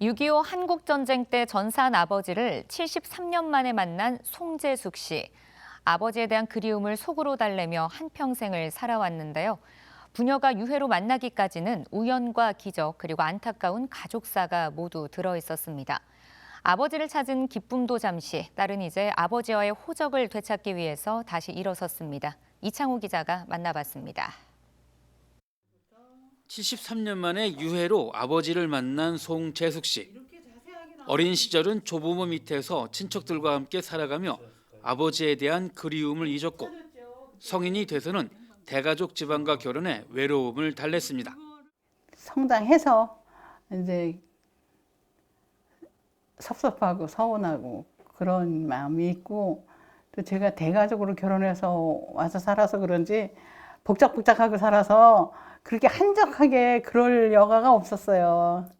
6.25 한국전쟁 때 전사한 아버지를 73년 만에 만난 송재숙 씨. 아버지에 대한 그리움을 속으로 달래며 한평생을 살아왔는데요. 부녀가 유해로 만나기까지는 우연과 기적 그리고 안타까운 가족사가 모두 들어 있었습니다. 아버지를 찾은 기쁨도 잠시, 딸은 이제 아버지와의 호적을 되찾기 위해서 다시 일어섰습니다. 이창호 기자가 만나봤습니다. 73년 만에 유해로 아버지를 만난 송재숙 씨. 어린 시절은 조부모 밑에서 친척들과 함께 살아가며 아버지에 대한 그리움을 잊었고 성인이 돼서는 대가족 집안과 결혼해 외로움을 달랬습니다. 성장해서 이제 섭섭하고 서운하고 그런 마음이 있고 또 제가 대가족으로 결혼해서 와서 살아서 그런지 복작복작하고 살아서 그렇게 한적하게 그럴 여가가 없었어요.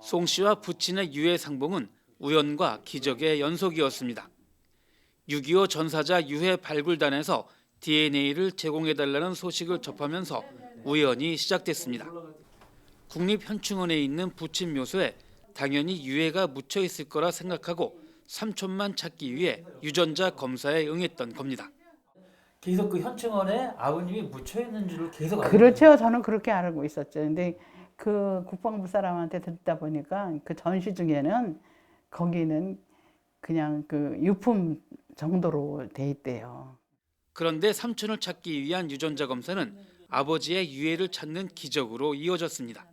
송 씨와 부친의 유해 상봉은 우연과 기적의 연속이었습니다. 6.25 전사자 유해 발굴단에서 DNA를 제공해달라는 소식을 접하면서 우연이 시작됐습니다. 국립현충원에 있는 부친 묘소에 당연히 유해가 묻혀 있을 거라 생각하고 삼촌만 찾기 위해 유전자 검사에 응했던 겁니다. 계속 그 현충원에 아버님이 묻혀 있는 줄을 계속 알고 그렇죠. 저는 그렇게 알고 있었죠. 근데 그 국방부 사람한테 듣다 보니까 그 전시 중에는 거기는 그냥 그 유품 정도로 돼 있대요. 그런데 삼촌을 찾기 위한 유전자 검사는 아버지의 유해를 찾는 기적으로 이어졌습니다.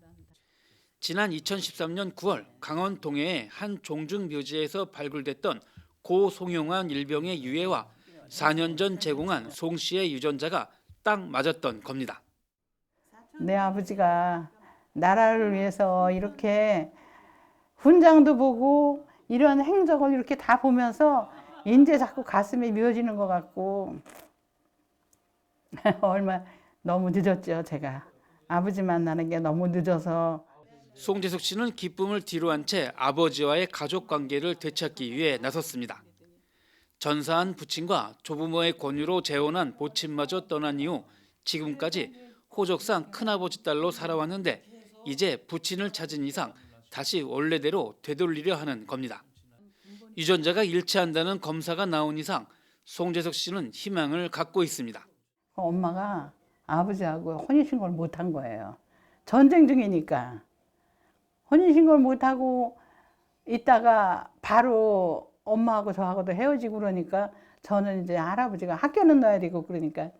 지난 2013년 9월 강원 동해의 한 종중 묘지에서 발굴됐던 고 송용환 일병의 유해와 4년 전 제공한 송 씨의 유전자가 딱 맞았던 겁니다. 내 아버지가 나라를 위해서 이렇게 훈장도 보고 이런 행적을 이렇게 다 보면서 이제 자꾸 가슴이 미어지는 것 같고 얼마 너무 늦었죠 제가 아버지 만나는 게 너무 늦어서 송재숙 씨는 기쁨을 뒤로 한 채 아버지와의 가족 관계를 되찾기 위해 나섰습니다. 전사한 부친과 조부모의 권유로 재혼한 보친마저 떠난 이후 지금까지 호적상 큰아버지 딸로 살아왔는데 이제 부친을 찾은 이상 다시 원래대로 되돌리려 하는 겁니다. 유전자가 일치한다는 검사가 나온 이상 송재석 씨는 희망을 갖고 있습니다. 엄마가 아버지하고 혼인신고를 못한 거예요 전쟁 중이니까 혼인신고를 못 하고 있다가 바로 엄마하고 저하고도 헤어지고 그러니까 저는 이제 할아버지가 학교는 넣어야 되고 그러니까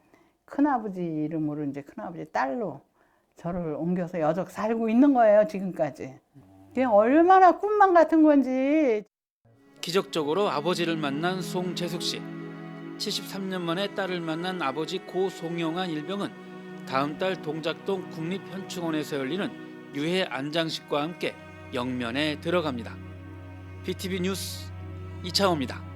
큰아버지 이름으로 이제 큰아버지 딸로 저를 옮겨서 여적 살고 있는 거예요 지금까지. 그게 얼마나 꿈만 같은 건지 기적적으로 아버지를 만난 송재숙 씨. 73년 만에 딸을 만난 아버지 고 송영환 일병은 다음 달 동작동 국립현충원에서 열리는 유해 안장식과 함께 영면에 들어갑니다. BTV 뉴스 이창호입니다.